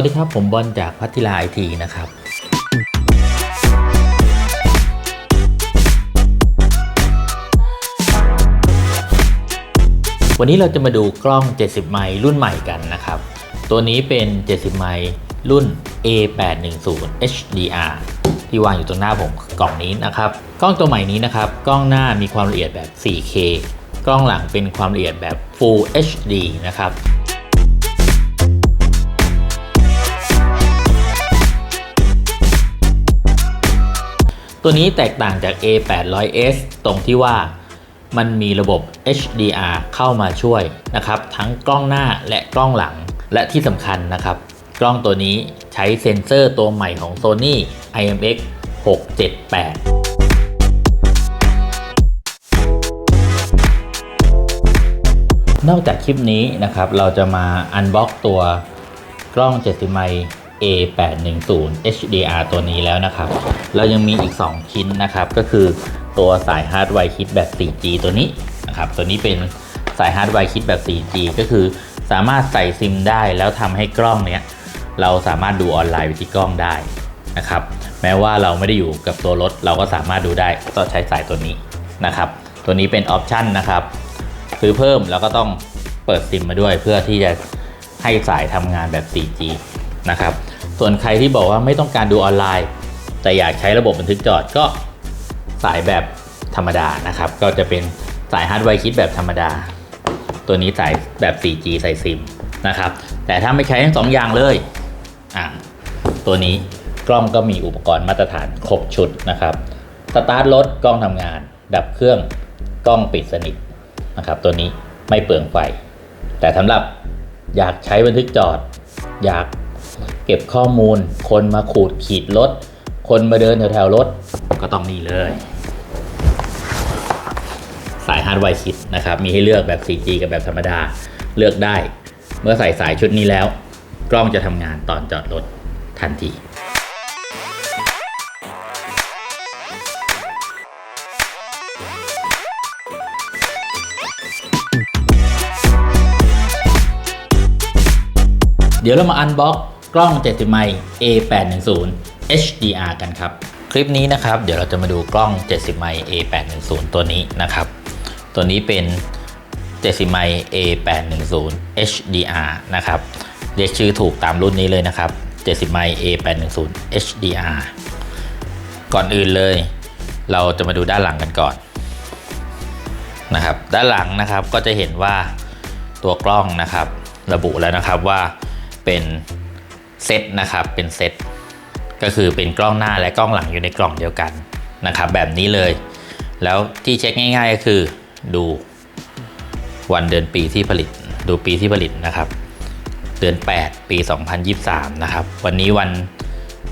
สวัสดีครับ ผมบอลจากพัทิลาไอทีนะครับ วันนี้เราจะมาดูกล้อง 70 ไมล์รุ่นใหม่กันนะครับ ตัวนี้เป็น 70 ไมล์รุ่น A810 HDR ที่วางอยู่ตรงหน้าผมกล่องนี้นะครับ กล้องตัวใหม่นี้นะครับ กล้องหน้ามีความละเอียดแบบ 4K กล้องหลังเป็นความละเอียดแบบ Full HD นะครับ ตัวนี้แตกต่างจาก A800S ตรงที่ว่ามันมีระบบ HDR เข้ามาช่วยนะครับ ทั้งกล้องหน้าและกล้องหลังและที่สำคัญนะครับ กล้องตัวนี้ใช้เซ็นเซอร์ตัวใหม่ของ Sony IMX 678นอกจากคลิปนี้นะครับ เราจะมาอันบ็อกตัวกล้อง 70 ไมล์ A810 HDR ตัวนี้แล้วนะครับ เรายังมีอีก 2 ชิ้นนะครับ ก็คือตัวสายฮาร์ดไวร์คิดแบบ 4G ตัวนี้นะครับ ตัวนี้เป็นสายฮาร์ดไวร์คิดแบบ 4G ก็คือสามารถใส่ซิมได้แล้วทำให้กล้องเนี้ยเราสามารถดูออนไลน์ไปที่กล้องได้นะครับ แม้ว่าเราไม่ได้อยู่กับตัวรถ เราก็สามารถดูได้ต้องใช้สายตัวนี้นะครับ ตัวนี้เป็นออปชันนะครับ ซื้อเพิ่มแล้วก็ต้องเปิดซิมมาด้วยเพื่อที่จะให้สายทำงานแบบ 4G นะครับ ส่วนใครที่บอกว่าไม่ต้องการดูออนไลน์ แต่อยากใช้ระบบบันทึกจอดก็สายแบบธรรมดานะครับ ก็จะเป็นสายฮาร์ดไวร์คิดแบบธรรมดา ตัวนี้สายแบบ 4G ใส่ซิมนะครับ แต่ถ้าไม่ใช้ทั้งสองอย่างเลยอะตัวนี้กล้องก็มีอุปกรณ์มาตรฐานครบชุดนะครับสตาร์ทรถกล้องทำงาน ดับเครื่องกล้องปิดสนิทนะครับ ตัวนี้ไม่เปลืองไฟ แต่สำหรับอยากใช้บันทึกจอด อยาก เก็บข้อมูล คนมาขูดขีดรถ คนมาเดินแถวๆรถ ก็ต้องนี่เลย สายฮาร์ดไวร์คิดนะครับ มีให้เลือกแบบ 4G กับแบบธรรมดา เลือกได้ เมื่อใส่สายชุดนี้แล้ว กล้องจะทำงานตอนจอดรถทันทีเดี๋ยวเรามาอันบ็อก กล้อง 70 ไมล์ A810 HDR กันครับ คลิปนี้นะครับ เดี๋ยวเราจะมาดูกล้อง 70 ไมล์ A810 ตัวนี้นะครับ ตัวนี้เป็น 70 ไมล์ A810 HDR นะครับ เรียกชื่อถูกตามรุ่นนี้เลยนะครับ 70 ไมล์ A810 HDR ก่อนอื่นเลย เราจะมาดูด้านหลังกันก่อนนะครับ ด้านหลังนะครับก็จะเห็นว่าตัวกล้องนะครับ ระบุแล้วนะครับว่าเป็น เซตนะครับเป็นเซตก็คือเป็นกล้องหน้าและกล้องหลังอยู่ในกล่องเดียวกันนะครับ แบบนี้เลย แล้วที่เช็คง่าย ๆ ก็คือดูวันเดือนปีที่ผลิต ดูปีที่ผลิตนะครับ เดือน 8 ปี 2023 นะครับ วันนี้วัน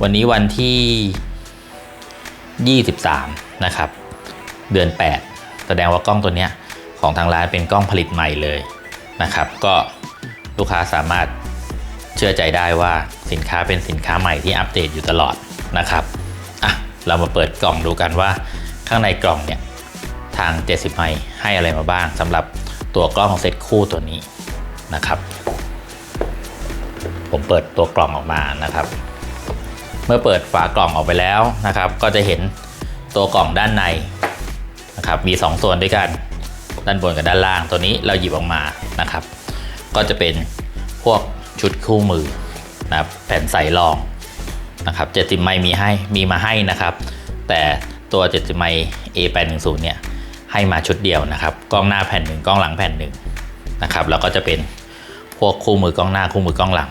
วันนี้วันที่ 23 นะครับ เดือน 8 แสดงว่ากล้องตัวนี้ของทางร้านเป็นกล้องผลิตใหม่เลยนะครับ ก็ลูกค้าสามารถเชื่อใจได้ว่า สินค้าเป็นสินค้าใหม่ที่อัปเดตอยู่ตลอดนะครับอะเรามาเปิดกล่องดูกันว่า ข้างในกล่องเนี่ยทาง 70ไมล์ให้อะไรมาบ้างสำหรับตัวกล้องเซตคู่ตัวนี้นะครับ ผมเปิดตัวกล่องออกมานะครับ เมื่อเปิดฝากล่องออกไปแล้วนะครับ ก็จะเห็นตัวกล่องด้านในนะครับมี 2 ส่วนด้วยกันด้านบนกับด้านล่างตัวนี้เราหยิบออกมานะครับ ก็จะเป็นพวกชุดคู่มือ นะครับแผ่นใส่รองนะครับ70 ไมล์มีให้มีมาให้นะครับ แต่ตัว 70 ไมล์ A810 เนี่ยให้มาชุดเดียวนะครับ กล้องหน้าแผ่นหนึ่งกล้องหลังแผ่นหนึ่งนะครับแล้วก็จะเป็นพวกคู่มือกล้องหน้าคู่มือกล้องหลัง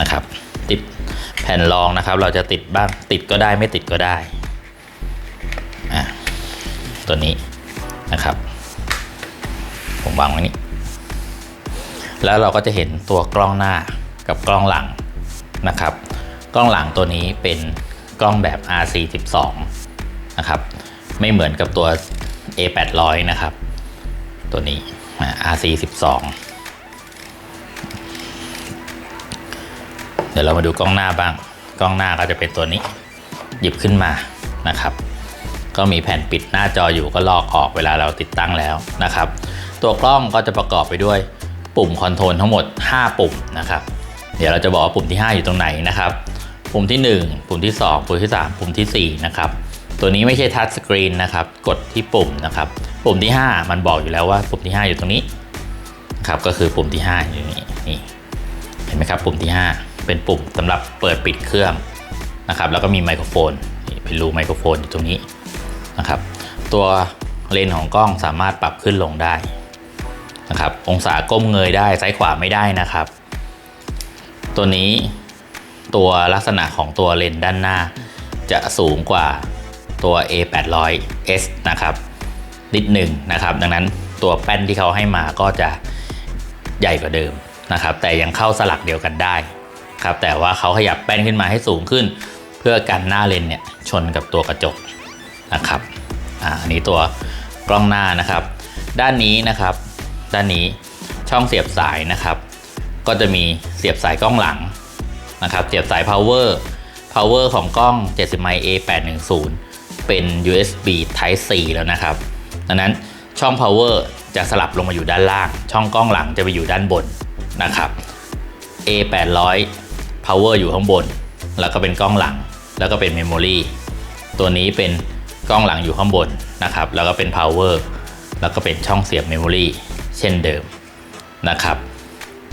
นะครับ ติดแผ่นรองนะครับ เราจะติดบ้างติดก็ได้ไม่ติดก็ได้อะตัวนี้นะครับ ผมวางไว้นี่แล้วเราก็จะเห็นตัวกล้องหน้า กับกล้องหลังนะครับ กล้องหลังตัวนี้เป็นกล้องแบบ RC12 นะครับ ไม่เหมือนกับตัว A800 นะครับ ตัวนี้ RC12 เดี๋ยวเรามาดูกล้องหน้าบ้าง กล้องหน้าก็จะเป็นตัวนี้ หยิบขึ้นมานะครับ ก็มีแผ่นปิดหน้าจออยู่ก็ลอกออกเวลาเราติดตั้งแล้วนะครับ ตัวกล้องก็จะประกอบไปด้วยปุ่มคอนโทรลทั้งหมด 5 ปุ่มนะครับ ดี๋ยวเราจะบอกว่าปุ่มที่ 5 อยู่ตรงไหนนะครับ ปุ่มที่ 1 ปุ่มที่ 2 ปุ่มที่ 3 ปุ่มทีสี่ 4 นะครับ ตัวนี้ไม่ใช่ทัชสกรีนนะครับ กดที่ปุ่มนะครับ ปุ่มที่ 5 มันบอกอยู่แล้วว่าปุ่มที่ 5 อยู่ตรงนี้นะครับ ก็คือปุ่มที่ 5 อยู่นี่นี่ เห็นไหมครับ ปุ่มที่ 5 เป็นปุ่มสำหรับเปิดปิดเครื่องนะครับ แล้วก็มีไมโครโฟนนี่เป็นรูไมโครโฟนอยู่ตรงนี้นะครับ ตัวเลนส์ของกล้องสามารถปรับขึ้นลงได้นะครับ องศาก้มเงยได้ ซ้ายขวาไม่ได้นะครับ ตัวนี้ตัวลักษณะของตัวเลนด้านหน้า จะสูงกว่าตัว A800S นะครับนิดหนึ่งนะครับ ดังนั้นตัวแป้นที่เขาให้มาก็จะใหญ่กว่าเดิมนะครับ แต่ยังเข้าสลักเดียวกันได้ครับ แต่ว่าเขาขยับแป้นขึ้นมาให้สูงขึ้น เพื่อกันหน้าเลนเนี่ยชนกับตัวกระจกนะครับอ่าอันนี้ตัวกล้องหน้านะครับ ด้านนี้นะครับ ด้านนี้ช่องเสียบสายนะครับ ก็จะมีเสียบสายกล้องหลังนะครับเสียบสาย power power ของกล้อง 70ไมล์ A810 เป็น USB Type C แล้วนะครับ ดังนั้นช่อง power จะสลับลงมาอยู่ด้านล่าง ช่องกล้องหลังจะไปอยู่ด้านบนนะครับ A800 power อยู่ข้างบน แล้วก็เป็นกล้องหลัง แล้วก็เป็น memory ตัวนี้เป็นกล้องหลังอยู่ข้างบนนะครับ แล้วก็เป็น power แล้วก็เป็นช่องเสียบ memory เช่นเดิมนะครับ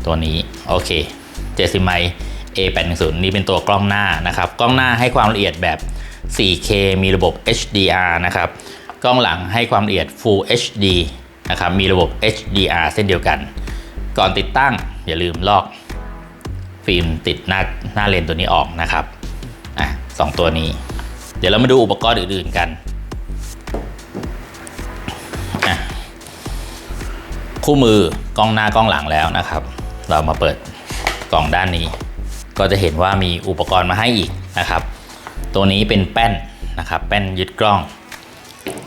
ตัวนี้โอเค70ไมล์ A810 นี่เป็นตัวกล้องหน้านะครับ กล้องหน้าให้ความละเอียดแบบ 4K มีระบบ HDR นะครับ กล้องหลังให้ความละเอียด Full HD นะครับ มีระบบ HDR เส้นเดียวกัน ก่อนติดตั้งอย่าลืมลอก ฟิล์มติดหน้าหน้าเลนส์ตัวนี้ออกนะครับ อะสองตัวนี้ เดี๋ยวเรามาดูอุปกรณ์อื่นๆกันอะคู่มือกล้องหน้ากล้องหลังแล้วนะครับ เรามาเปิดกล่องด้านนี้ ก็จะเห็นว่ามีอุปกรณ์มาให้อีกนะครับ ตัวนี้เป็นแป้นนะครับแป้นยึดกล้อง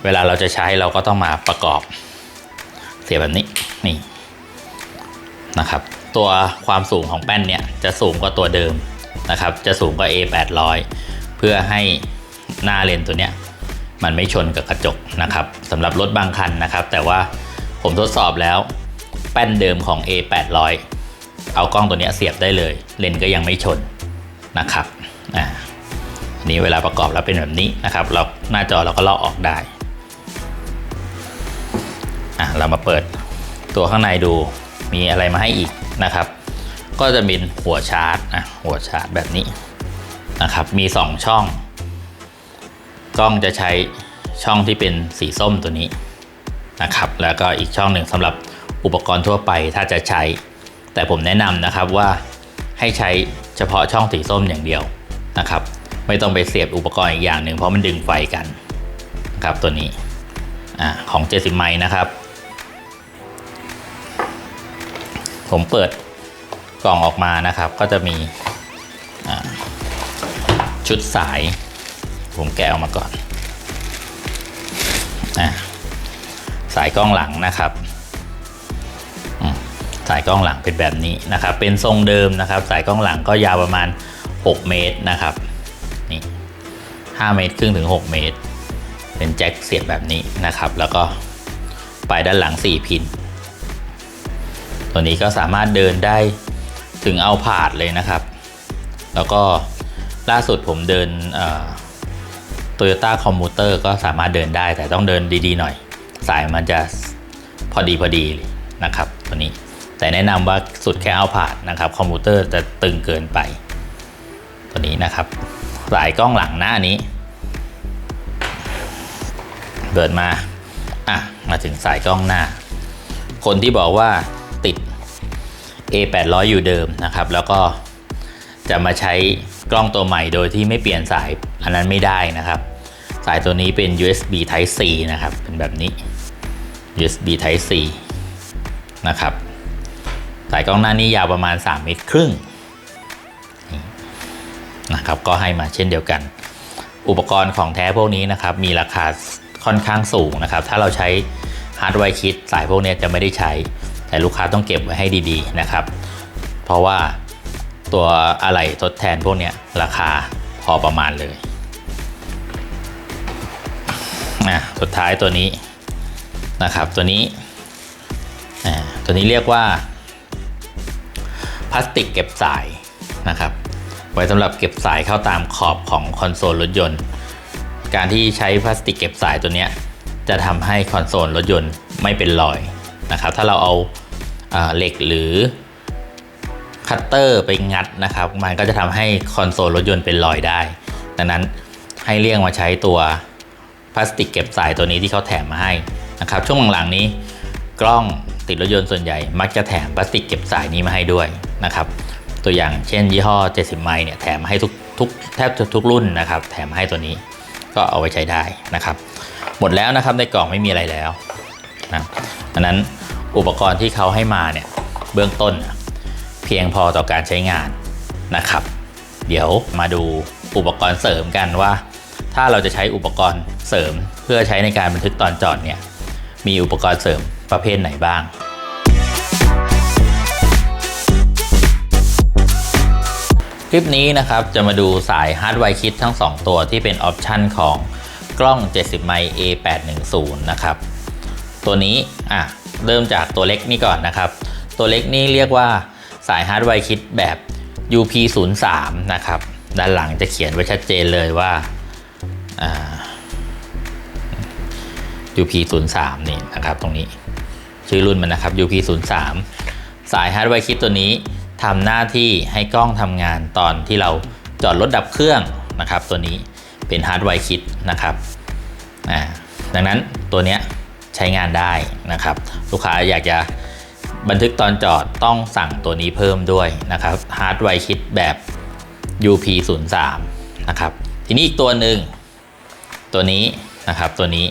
เวลาเราจะใช้เราก็ต้องมาประกอบ เสียบแบบนี้นี่นะครับ ตัวความสูงของแป้นเนี่ยจะสูงกว่าตัวเดิมนะครับ จะสูงกว่า A800 เพื่อให้หน้าเลนส์ตัวเนี้ยมันไม่ชนกับกระจกนะครับสำหรับรถบางคันนะครับ แต่ว่าผมทดสอบแล้วแป้นเดิมของ A800 เอากล้องตัวนี้เสียบได้เลย เลนก็ยังไม่ชนนะครับอ่าอันนี้เวลาประกอบแล้วเป็นแบบนี้นะครับ เราหน้าจอเราก็ลอกออกได้อะเรามาเปิดตัวข้างในดูมีอะไรมาให้อีกนะครับ ก็จะมีหัวชาร์จอะหัวชาร์จแบบนี้นะครับ มี 2 ช่อง กล้องจะใช้ช่องที่เป็นสีส้มตัวนี้นะครับ แล้วก็อีกช่องหนึ่งสำหรับอุปกรณ์ทั่วไปถ้าจะใช้ แต่ผมแนะนำนะครับว่าให้ใช้เฉพาะช่องสีส้มอย่างเดียวนะครับ ไม่ต้องไปเสียบอุปกรณ์อีกอย่างหนึ่งเพราะมันดึงไฟกันนะครับตัวนี้อของ 70 ไมล์นะครับ ผมเปิดกล่องออกมานะครับ ก็จะมีชุดสาย ผมแกะออกมาก่อนอสายกล้องหลังนะครับายกล้องหลังเป็นแบบนี้นะครับ เป็นทรงเดิมนะครับ สายกล้องหลังก็ยาวประมาณ 6 เมตรนะครับนี่5เมตรครึ่งถึง 6 เมตร เป็นแจ็คเสียบแบบนี้นะครับ แล้วก็ปลายด้านหลัง 4 พิน ตัวนี้ก็สามารถเดินได้ถึงเอาผาดเลยนะครับ แล้วก็ล่าสุดผมเดินโตโยต้าคอมมูเตอร์ก็สามารถเดินได้แต่ต้องเดินดีๆหน่อย สายมันจะพอดีพอดีนะครับตัวนี้ แต่แนะนำว่าสุดแค่เอาผ่าดนะครับ คอมพิวเตอร์จะตึงเกินไป ตัวนี้นะครับ สายกล้องหลังหน้านี้เปิดมาอะมาถึงสายกล้องหน้า คนที่บอกว่าติด A800 อยู่เดิมนะครับ แล้วก็จะมาใช้กล้องตัวใหม่โดยที่ไม่เปลี่ยนสายอันนั้นไม่ได้นะครับ สายตัวนี้เป็น USB Type C นะครับ เป็นแบบนี้ USB Type C นะครับ สายกล้องหน้านี้ยาวประมาณ 3 เมตรครึ่งนะครับก็ให้มาเช่นเดียวกัน อุปกรณ์ของแท้พวกนี้นะครับ มีราคาค่อนข้างสูงนะครับ ถ้าเราใช้ฮาร์ดไวร์คิดสายพวกนี้จะไม่ได้ใช้ แต่ลูกค้าต้องเก็บไว้ให้ดีๆนะครับ เพราะว่าตัวอะไหล่ทดแทนพวกนี้ราคาพอประมาณเลยนะสุดท้ายตัวนี้นะครับ ตัวนี้ตัวนี้เรียกว่า พลาสติกเก็บสายนะครับ ไว้สำหรับเก็บสายเข้าตามขอบของคอนโซลรถยนต์ การที่ใช้พลาสติกเก็บสายตัวเนี้ยจะทำให้คอนโซลรถยนต์ไม่เป็นรอยนะครับ ถ้าเราเอาอ่าเหล็กหรือคัตเตอร์ไปงัดนะครับ มันก็จะทำให้คอนโซลรถยนต์เป็นรอยได้ ดังนั้นให้เลี่ยงมาใช้ตัวพลาสติกเก็บสายตัวนี้ที่เขาแถมมาให้นะครับ ช่วงหลังๆนี้กล้อง ติดรถยนต์ส่วนใหญ่ มักจะแถมพลาสติกเก็บสายนี้มาให้ด้วยนะครับตัวอย่างเช่นยี่ห้อ 70 ไมล์เนี่ยแถมมาให้ทุกทุกแทบจะทุกรุ่นนะครับ แถมมาให้ตัวนี้ก็เอาไว้ใช้ได้นะครับ หมดแล้วนะครับในกล่องไม่มีอะไรแล้วนะดังนั้นอุปกรณ์ที่เขาให้มาเนี่ยเบื้องต้น เพียงพอต่อการใช้งานนะครับ เดี๋ยวมาดูอุปกรณ์เสริมกันว่า ถ้าเราจะใช้อุปกรณ์เสริมเพื่อใช้ในการบันทึกตอนจอดเนี่ย มีอุปกรณ์เสริมประเภทไหนบ้างคลิปนี้นะครับจะมาดูสายฮาร์ดไวคิดทั้ง 2 ตัวที่เป็นออปชันของกล้อง 70 ไมล์ A810 นะครับ ตัวนี้อะเริ่มจากตัวเล็กนี่ก่อนนะครับ ตัวเล็กนี่เรียกว่าสายฮาร์ดไวคิดแบบ UP03 นะครับ ด้านหลังจะเขียนไว้ชัดเจนเลยว่าอ่า UP03 นี่นะครับตรงนี้ ชื่อรุ่นมันนะครับ UP03 สายฮาร์ดไวร์คิดตัวนี้ทำหน้าที่ให้กล้องทำงานตอนที่เราจอดรถดับเครื่องนะครับ ตัวนี้เป็นฮาร์ดไวร์คิดนะครับอ่าดังนั้นตัวเนี้ยใช้งานได้นะครับ ลูกค้าอยากจะบันทึกตอนจอดต้องสั่งตัวนี้เพิ่มด้วยนะครับฮาร์ดไวร์คิดแบบ UP03 นะครับ ทีนี้อีกตัวหนึ่งตัวนี้นะครับตัวนี้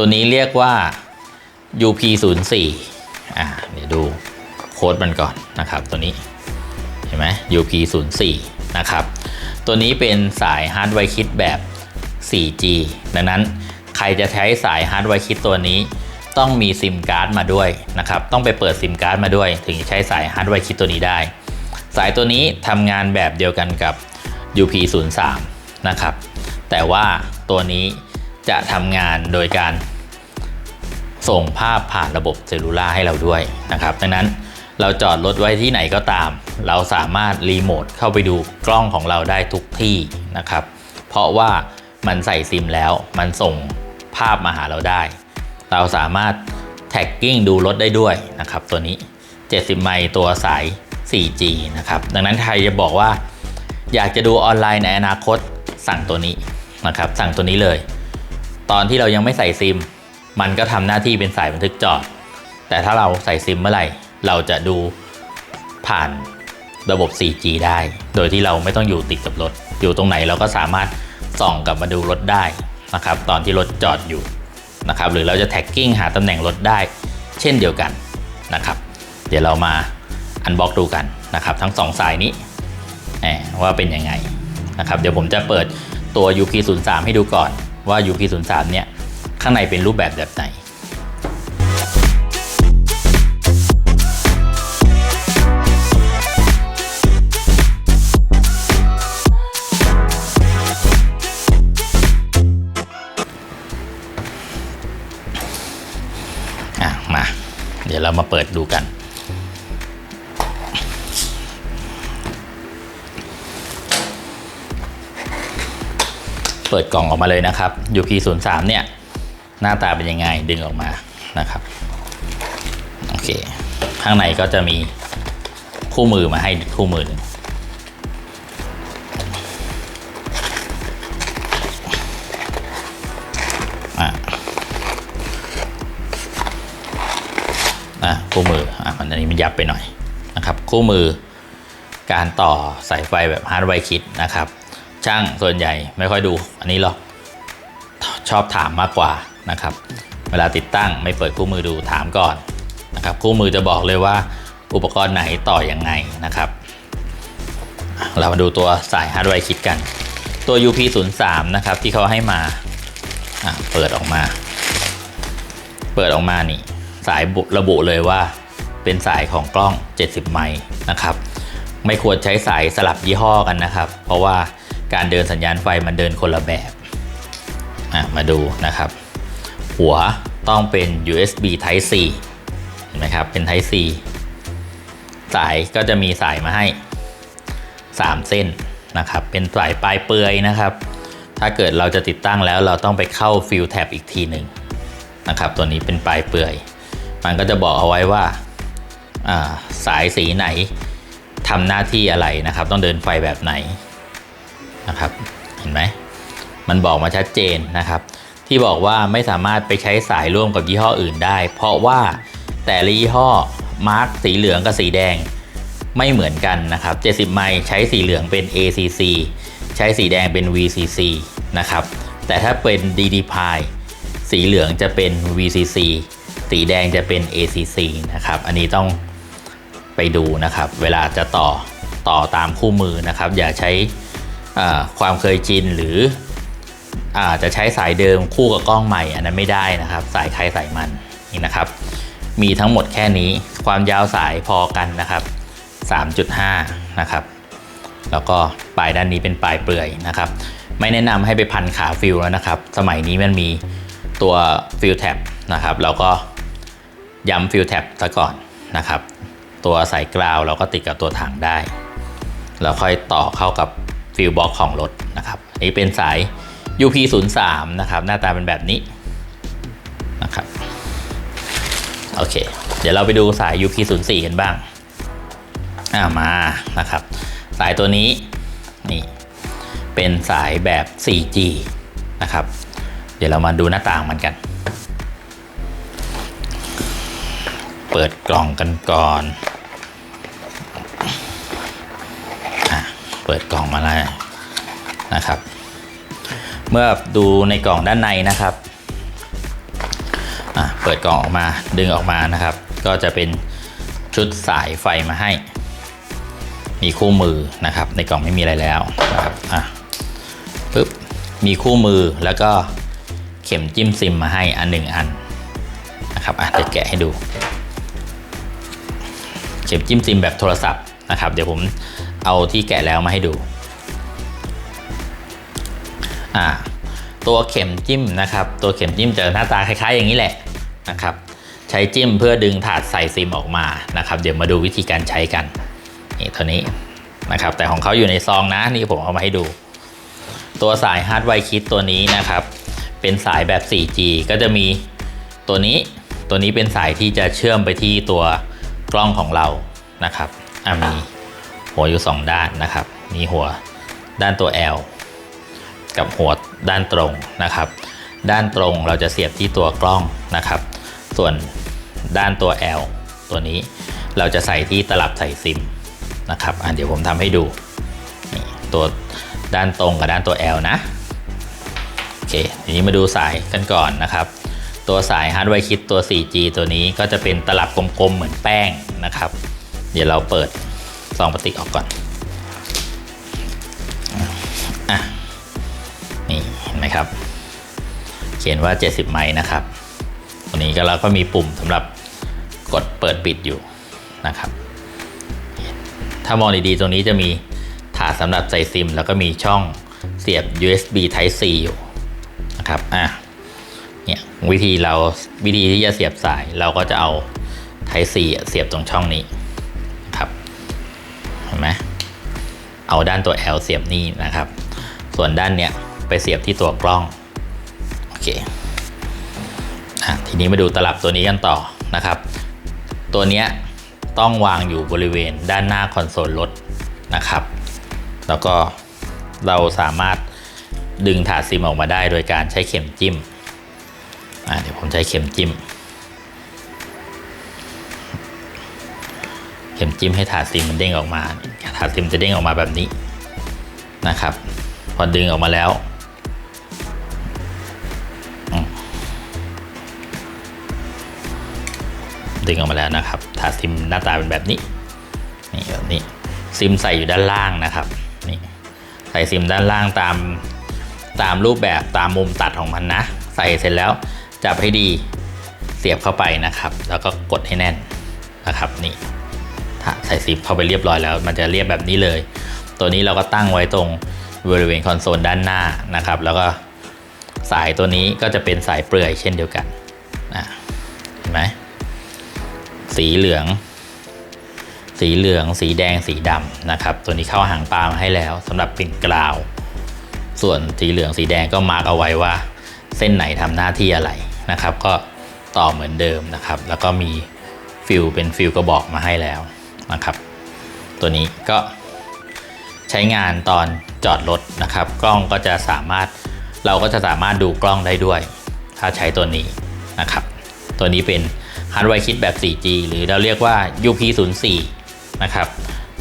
ตัวนี้เรียกว่า UP04 อ่าเดี๋ยวดูโค้ดมันก่อนนะครับตัวนี้ เห็นไหม UP04 นะครับ ตัวนี้เป็นสายฮาร์ดไวคิดแบบ 4G ดังนั้นใครจะใช้สายฮาร์ดไวคิดตัวนี้ ต้องมีซิมการ์ดมาด้วยนะครับ ต้องไปเปิดซิมการ์ดมาด้วย ถึงจะใช้สายฮาร์ดไวคิดตัวนี้ได้ สายตัวนี้ทำงานแบบเดียวกันกับ UP03 นะครับ แต่ว่าตัวนี้ จะทำงานโดยการส่งภาพผ่านระบบเซลลูล่าให้เราด้วยนะครับ ดังนั้นเราจอดรถไว้ที่ไหนก็ตาม เราสามารถรีโมทเข้าไปดูกล้องของเราได้ทุกที่นะครับ เพราะว่ามันใส่ซิมแล้วมันส่งภาพมาหาเราได้ เราสามารถแท็กกิ้งดูรถได้ด้วยนะครับ ตัวนี้ 70 ไมล์ตัวสาย 4G นะครับ ดังนั้นใครจะบอกว่า อยากจะดูออนไลน์ในอนาคตสั่งตัวนี้นะครับ สั่งตัวนี้เลย ตอนที่เรายังไม่ใส่ซิม มันก็ทำหน้าที่เป็นสายบันทึกจอด แต่ถ้าเราใส่ซิมเมื่อไหร่ เราจะดูผ่านระบบ 4G ได้ โดยที่เราไม่ต้องอยู่ติดกับรถ อยู่ตรงไหนเราก็สามารถส่องกลับมาดูรถได้นะครับ ตอนที่รถจอดอยู่นะครับ หรือเราจะแท็กกิ้งหาตำแหน่งรถได้ เช่นเดียวกันนะครับ เดี๋ยวเรามาอันบ็อกดูกันนะครับ ทั้งสองสายนี้แหมว่าเป็นยังไงนะครับ เดี๋ยวผมจะเปิดตัว UP03 ให้ดูก่อน ว่า UP03 เนี่ยข้างในเป็นรูปแบบแบบไหนอะมา เดี๋ยวเรามาเปิดดูกัน เปิดกล่องออกมาเลยนะครับ UP03 เนี่ย หน้าตาเป็นยังไงดึงออกมานะครับ โอเค ข้างในก็จะมีคู่มือมาให้คู่มือนึงอะอะคู่มืออะอันนี้มันยับไปหน่อยนะครับ คู่มือการต่อสายไฟแบบฮาร์ดไวร์คิดนะครับ ช่างส่วนใหญ่ไม่ค่อยดูอันนี้หรอกชอบถามมากกว่านะครับ เวลาติดตั้งไม่เปิดคู่มือดูถามก่อนนะครับ คู่มือจะบอกเลยว่าอุปกรณ์ไหนต่ออยังไงนะครับ เรามาดูตัวสายฮาร์ดไวร์คิดกัน ตัว UP03 นะครับที่เขาให้มาเปิดออกมา เปิดออกมานี่ สายระบุเลยว่าเป็นสายของกล้อง 70 ไมล์นะครับ ไม่ควรใช้สายสลับยี่ห้อกันนะครับ เพราะว่า การเดินสัญญาณไฟมันเดินคนละแบบมาดูนะครับ หัวต้องเป็น USB Type C เห็นไหมครับ เป็น Type C สายก็จะมีสายมาให้ 3 เส้นนะครับ เป็นสายปลายเปลือยนะครับ ถ้าเกิดเราจะติดตั้งแล้วเราต้องไปเข้าฟิลแท็บอีกทีหนึ่งนะครับ ตัวนี้เป็นปลายเปลือย มันก็จะบอกเอาไว้ว่าอ่าสายสีไหนทำหน้าที่อะไรนะครับ ต้องเดินไฟแบบไหน นะครับ เห็นไหมมันบอกมาชัดเจนนะครับ ที่บอกว่าไม่สามารถไปใช้สายร่วมกับยี่ห้ออื่นได้ เพราะว่าแต่ละยี่ห้อมาร์กสีเหลืองกับสีแดงไม่เหมือนกันนะครับ 70 ไมล์ใช้สีเหลืองเป็น ACC ใช้สีแดงเป็น VCC นะครับ แต่ถ้าเป็น DD p i สีเหลืองจะเป็น VCC สีแดงจะเป็น ACC นะครับ อันนี้ต้องไปดูนะครับ เวลาจะต่อต่อตามคู่มือนะครับ อย่าใช้ ความเคยชินหรืออาจจะใช้สายเดิมคู่กับกล้องใหม่อันนั้นไม่ได้นะครับ สายใครสายมันนี่นะครับ มีทั้งหมดแค่นี้ความยาวสายพอกันนะครับ 3.5 นะครับ แล้วก็ปลายด้านนี้เป็นปลายเปลือยนะครับ ไม่แนะนำให้ไปพันขาฟิลแล้วนะครับ สมัยนี้มันมีตัวฟิลแท็บนะครับเราก็ย้ำฟิลแท็บซะก่อนนะครับ ตัวสายกราวเราก็ติดกับตัวถังได้ แล้วค่อยต่อเข้ากับ ฟิลบ็อกของรถนะครับอันนี้เป็นสาย UP03 นะครับ หน้าตาเป็นแบบนี้นะครับโอเค เดี๋ยวเราไปดูสาย UP04 กันบ้างอ่ามานะครับ สายตัวนี้นี่เป็นสายแบบ 4G นะครับ เดี๋ยวเรามาดูหน้าต่างมันกัน เปิดกล่องกันก่อนอะ เปิดกล่องมาแล้วนะครับ เมื่อดูในกล่องด้านในนะครับอะเปิดกล่องออกมาดึงออกมานะครับ ก็จะเป็นชุดสายไฟมาให้ มีคู่มือนะครับ ในกล่องไม่มีอะไรแล้วนะครับอะปึ๊บมีคู่มือแล้วก็เข็มจิ้มซิมมาให้อันหนึ่งอันนะครับอะเดี๋ยวแกะให้ดู เข็มจิ้มซิมแบบโทรศัพท์นะครับ เดี๋ยวผมเอาที่แกะแล้วมาให้ดู อ่า ตัวเข็มจิ้มนะครับ ตัวเข็มจิ้มจะหน้าตาคล้ายๆ อย่างนี้แหละนะครับ ใช้จิ้มเพื่อดึงถาดใส่ซิมออกมานะครับ เดี๋ยวมาดูวิธีการใช้กัน นี่เท่านี้นะครับ แต่ของเขาอยู่ในซองนะ นี่ผมเอามาให้ดู ตัวสายฮาร์ดไวคิดตัวนี้นะครับ เป็นสายแบบ 4G ก็จะมีตัวนี้ ตัวนี้เป็นสายที่จะเชื่อมไปที่ตัวกล้องของเรานะครับอะมี หัวอยู่ 2 ด้านนะครับ มีหัวด้านตัว L กับหัวด้านตรงนะครับ ด้านตรงเราจะเสียบที่ตัวกล้องนะครับ ส่วนด้านตัว L ตัวนี้เราจะใส่ที่ตลับใส่ซิมนะครับอะเดี๋ยวผมทำให้ดูนี่ตัวด้านตรงกับด้านตัว L นะโอเคทีนี้มาดูสายกันก่อนนะครับ ตัวสายฮาร์ดไวคิดตัว 4G ตัวนี้ก็จะเป็นตลับกลมๆเหมือนแป้งนะครับ เดี๋ยวเราเปิด ซองพลาสติกออกก่อนอะนี่เห็นไหมครับ เขียนว่า 70 ไมล์นะครับตัวนี้ก็เราก็มีปุ่มสำหรับกดเปิดปิดอยู่นะครับ ถ้ามองดีๆ ตรงนี้จะมีถาดสำหรับใส่ซิม แล้วก็มีช่องเสียบ USB Type C อยู่นะครับอะเนี่ยวิธีเราวิธีที่จะเสียบสายเราก็จะเอา Type C เสียบตรงช่องนี้ ห็นไหมเอาด้านตัว L เสียบนี่นะครับ ส่วนด้านเนี้ยไปเสียบที่ตัวกล้อง โอเคอะทีนี้มาดูตลับตัวนี้กันต่อนะครับ ตัวเนี้ยต้องวางอยู่บริเวณด้านหน้าคอนโซลรถนะครับ แล้วก็เราสามารถดึงถาดซิมออกมาได้โดยการใช้เข็มจิ้ม เดี๋ยวผมใช้เข็มจิ้ม เข็มจิ้มให้ถาดซิมมันเด้งออกมา ถาดซิมจะเด้งออกมาแบบนี้นะครับ พอดึงออกมาแล้วดึงออกมาแล้วนะครับถาดซิมหน้าตาเป็นแบบนี้นี่แบบนี้ซิมใส่อยู่ด้านล่างนะครับนี่ใส่ซิมด้านล่างตามตามรูปแบบตามมุมตัดของมันนะ ใส่เสร็จแล้วจับให้ดีเสียบเข้าไปนะครับ แล้วก็กดให้แน่นนะครับนี่ ใส่ซิมเข้าไปเรียบร้อยแล้ว มันจะเรียบแบบนี้เลย ตัวนี้เราก็ตั้งไว้ตรงบริเวณคอนโซลด้านหน้านะครับ แล้วก็สายตัวนี้ก็จะเป็นสายเปลือยเช่นเดียวกันนะเห็นไหมสีเหลือง สีเหลือง สีแดงสีดำนะครับ ตัวนี้เข้าหางปลามาให้แล้วสำหรับเป็นกราว ส่วนสีเหลืองสีแดงก็มาร์กเอาไว้ว่า เส้นไหนทำหน้าที่อะไรนะครับ ก็ต่อเหมือนเดิมนะครับ แล้วก็มีฟิลเป็นฟิลกระบอกมาให้แล้ว นะครับ ตัวนี้ก็ใช้งานตอนจอดรถนะครับ กล้องก็จะสามารถเราก็จะสามารถดูกล้องได้ด้วย ถ้าใช้ตัวนี้นะครับ ตัวนี้เป็นฮาร์ดแวร์คิดแบบ 4G หรือเราเรียกว่า UP04 นะครับ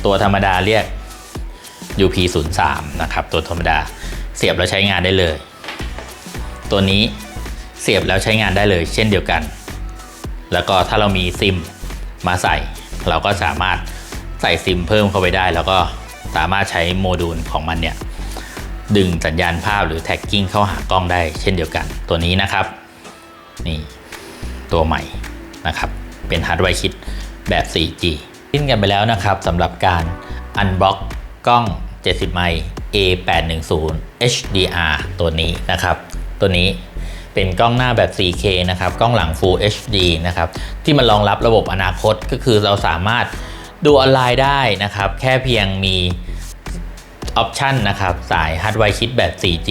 ตัวธรรมดาเรียก UP03 นะครับตัวธรรมดาเสียบแล้วใช้งานได้เลย ตัวนี้เสียบแล้วใช้งานได้เลย เช่นเดียวกัน แล้วก็ถ้าเรามีซิมมาใส่ เราก็สามารถใส่ซิมเพิ่มเข้าไปได้ แล้วก็สามารถใช้โมดูลของมันเนี่ยดึงสัญญาณภาพหรือแท็กกิ้งเข้าหากล้องได้เช่นเดียวกัน ตัวนี้นะครับนี่ตัวใหม่นะครับเป็นฮาร์ดแวร์คิดแบบ 4G ทิ้นกันไปแล้วนะครับสำหรับการอันบล็อกกล้อง 70 ไมล์ A810 HDR ตัวนี้นะครับ ตัวนี้ เป็นกล้องหน้าแบบ 4K นะครับ กล้องหลัง Full HD นะครับ ที่มันรองรับระบบอนาคตก็คือเราสามารถดูออนไลน์ได้นะครับ แค่เพียงมีออปชันนะครับ สายฮาร์ดแวร์คิดแบบ 4G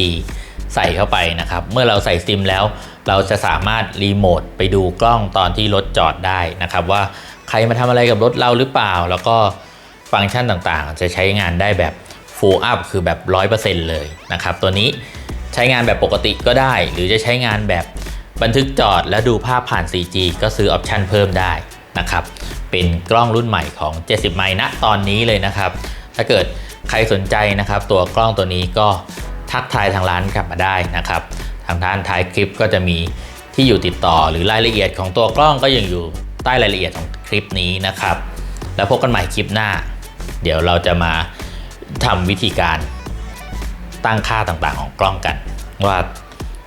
ใส่เข้าไปนะครับ เมื่อเราใส่ซิมแล้ว เราจะสามารถรีโมทไปดูกล้องตอนที่รถจอดได้นะครับ ว่าใครมาทำอะไรกับรถเราหรือเปล่า แล้วก็ฟังก์ชันต่างๆ จะใช้งานได้แบบ full up คือแบบ 100%เลยนะครับ ตัวนี้ ใช้งานแบบปกติก็ได้ หรือจะใช้งานแบบบันทึกจอดและดูภาพผ่าน 4G ก็ซื้อออปชันเพิ่มได้นะครับ เป็นกล้องรุ่นใหม่ของ 70 ไมล์ณตอนนี้เลยนะครับ ถ้าเกิดใครสนใจนะครับ ตัวกล้องตัวนี้ก็ทักทายทางร้านกลับมาได้นะครับ ทางด้านท้ายคลิปก็จะมีที่อยู่ติดต่อหรือรายละเอียดของตัวกล้องก็ยังอยู่ใต้รายละเอียดของคลิปนี้นะครับ แล้วพบกันใหม่คลิปหน้า เดี๋ยวเราจะมาทำวิธีการ ตั้งค่าต่างๆของกล้องกัน ว่า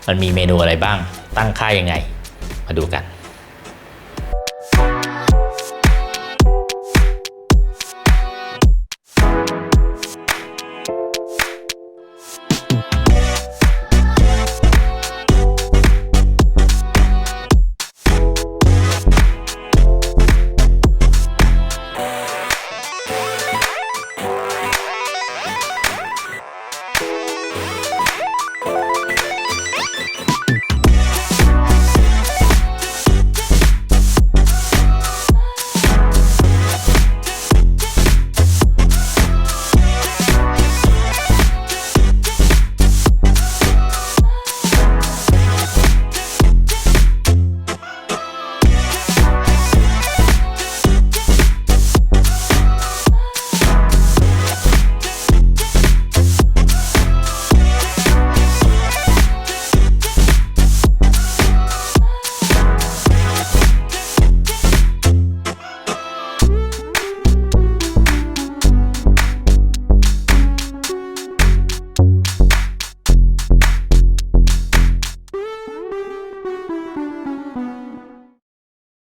มันมีเมนูอะไรบ้างตั้งค่ายังไง มาดูกัน